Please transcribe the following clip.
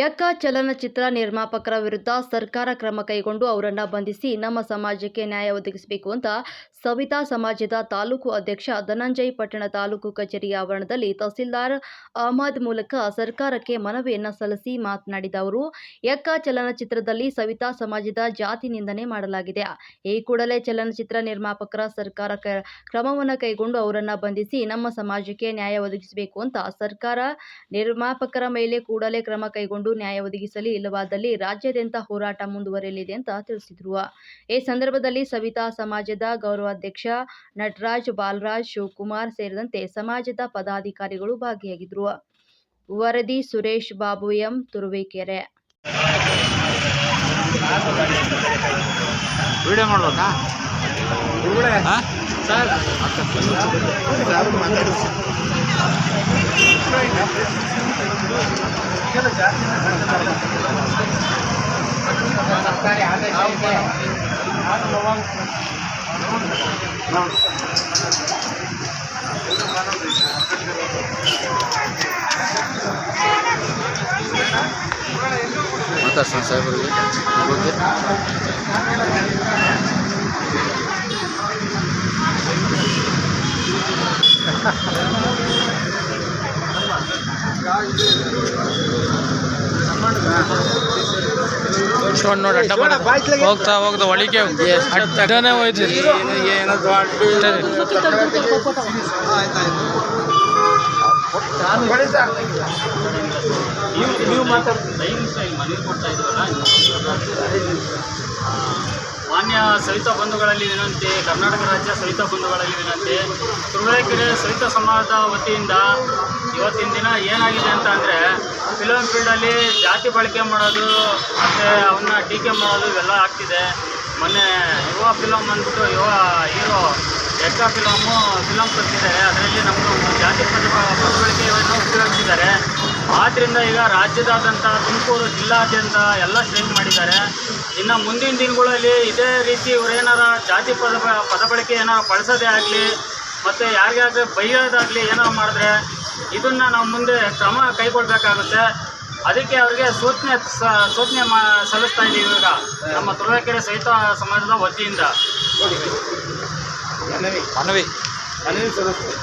ಯಕ್ಕ ಚಲನಚಿತ್ರ ನಿರ್ಮಾಪಕರ ವಿರುದ್ಧ ಸರ್ಕಾರ ಕ್ರಮ ಕೈಗೊಂಡು ಅವರನ್ನು ಬಂಧಿಸಿ ನಮ್ಮ ಸಮಾಜಕ್ಕೆ ನ್ಯಾಯ ಒದಗಿಸಬೇಕು ಅಂತ ಸವಿತಾ ಸಮಾಜದ ತಾಲೂಕು ಅಧ್ಯಕ್ಷ ಧನಂಜಯ್ ಪಟ್ಟಣ ತಾಲೂಕು ಕಚೇರಿ ಆವರಣದಲ್ಲಿ ತಹಸೀಲ್ದಾರ್ ಅಹಮದ್ ಮೂಲಕ ಸರ್ಕಾರಕ್ಕೆ ಮನವಿಯನ್ನು ಸಲ್ಲಿಸಿ ಮಾತನಾಡಿದ ಅವರು ಯಕ್ಕ ಚಲನಚಿತ್ರದಲ್ಲಿ ಸವಿತಾ ಸಮಾಜದ ಜಾತಿ ನಿಂದನೆ ಮಾಡಲಾಗಿದೆ. ಈ ಕೂಡಲೇ ಚಲನಚಿತ್ರ ನಿರ್ಮಾಪಕರ ಸರ್ಕಾರ ಕ್ರಮವನ್ನು ಕೈಗೊಂಡು ಅವರನ್ನು ಬಂಧಿಸಿ ನಮ್ಮ ಸಮಾಜಕ್ಕೆ ನ್ಯಾಯ ಒದಗಿಸಬೇಕು ಅಂತ ಸರ್ಕಾರ ನಿರ್ಮಾಪಕರ ಮೇಲೆ ಕೂಡಲೇ ಕ್ರಮ ಕೈಗೊಂಡು ನ್ಯಾಯ ಒದಗಿಸಲಿ ಇಲ್ಲವಾದಲ್ಲಿ ರಾಜ್ಯಾದ್ಯಂತ ಹೋರಾಟ ಮುಂದುವರೆಯಲಿದೆ ಅಂತ ತಿಳಿಸಿದ್ರು. ಈ ಸಂದರ್ಭದಲ್ಲಿ ಸವಿತಾ ಸಮಾಜದ ಗೌರವಾಧ್ಯಕ್ಷ ನಟರಾಜ್ ಬಾಲರಾಜ್ ಶಿವಕುಮಾರ್ ಸೇರಿದಂತೆ ಸಮಾಜದ ಪದಾಧಿಕಾರಿಗಳು ಭಾಗಿಯಾಗಿದ್ರು. ವರದಿ Suresh Babu M. Turuvekere. Video ಮಾಡ್ಬೇಕಾ ಹಾ? ಮಾತಾಡ್ಸೋಣ ಸಾಹೇಬ್ರಿಗೆ ಈ ಬಗ್ಗೆ ನೋಡ್ ನೋಡಿ ಅಡ್ಡ ಮಾಡ ಹೋಗ್ತಾ ಹೋಗ್ತಾ ಒಳಿಗೆ ಅಡ್ಡನೇ ಹೋಯ್ತು. ಮಾನ್ಯ ಸವಿತಾ ಬಂಧುಗಳಲ್ಲಿ ವಿನಂತಿ, ಕರ್ನಾಟಕ ರಾಜ್ಯ ಸವಿತ ಬಂಧುಗಳಲ್ಲಿ ವಿನಂತಿ ತುರುವೇಕೆರೆ ಸವಿತ ಸಮಾಜದ ವತಿಯಿಂದ ಇವತ್ತಿನ ದಿನ ಏನಾಗಿದೆ ಅಂತ ಅಂದರೆ ಫಿಲಮ್ ಫೀಲ್ಡಲ್ಲಿ ಜಾತಿ ಬಳಕೆ ಮಾಡೋದು ಮತ್ತು ಅವನ್ನ ಟೀಕೆ ಮಾಡೋದು ಇವೆಲ್ಲ ಆಗ್ತಿದೆ. ಮೊನ್ನೆ ಯುವ ಫಿಲಮ್ ಅಂದ್ಬಿಟ್ಟು ಯುವ ಹೀರೋ ಎಕ್ಕ ಫಿಲಮು ಫಿಲಮ್ ಬರ್ತಿದ್ದಾರೆ ಅದರಲ್ಲಿ ಆದ್ದರಿಂದ ಈಗ ರಾಜ್ಯದಾದ್ಯಂತ ತುಮಕೂರು ಜಿಲ್ಲಾದ್ಯಂತ ಎಲ್ಲ ಸ್ಟ್ರೈಕ್ ಮಾಡಿದ್ದಾರೆ. ಇನ್ನು ಮುಂದಿನ ದಿನಗಳಲ್ಲಿ ಇದೇ ರೀತಿ ಇವರೇನಾರ ಜಾತಿ ಪದ ಪದ ಬಳಕೆ ಏನಾರ ಬಳಸೋದೇ ಆಗಲಿ ಮತ್ತು ಯಾರಿಗಾದ್ರೆ ಬೈಯೋದಾಗಲಿ ಏನೋ ಮಾಡಿದ್ರೆ ಇದನ್ನು ನಾವು ಮುಂದೆ ಕ್ರಮ ಕೈಗೊಳ್ಳಬೇಕಾಗುತ್ತೆ ಅದಕ್ಕೆ ಅವರಿಗೆ ಸೂಚನೆ ಸ- ಸೂಚನೆ ಮಾ ಸಲ್ಲಿಸ್ತಾ ಇದ್ದೀವಿ ಈಗ ನಮ್ಮ ತುರುವೇಕೆರೆ ಸಹಿತ ಸಮಾಜದ ವತಿಯಿಂದ. ಮನವಿ. ಮನವಿ. ಮನವಿ ಸಲ್ಲಿಸ್ತೀವಿ.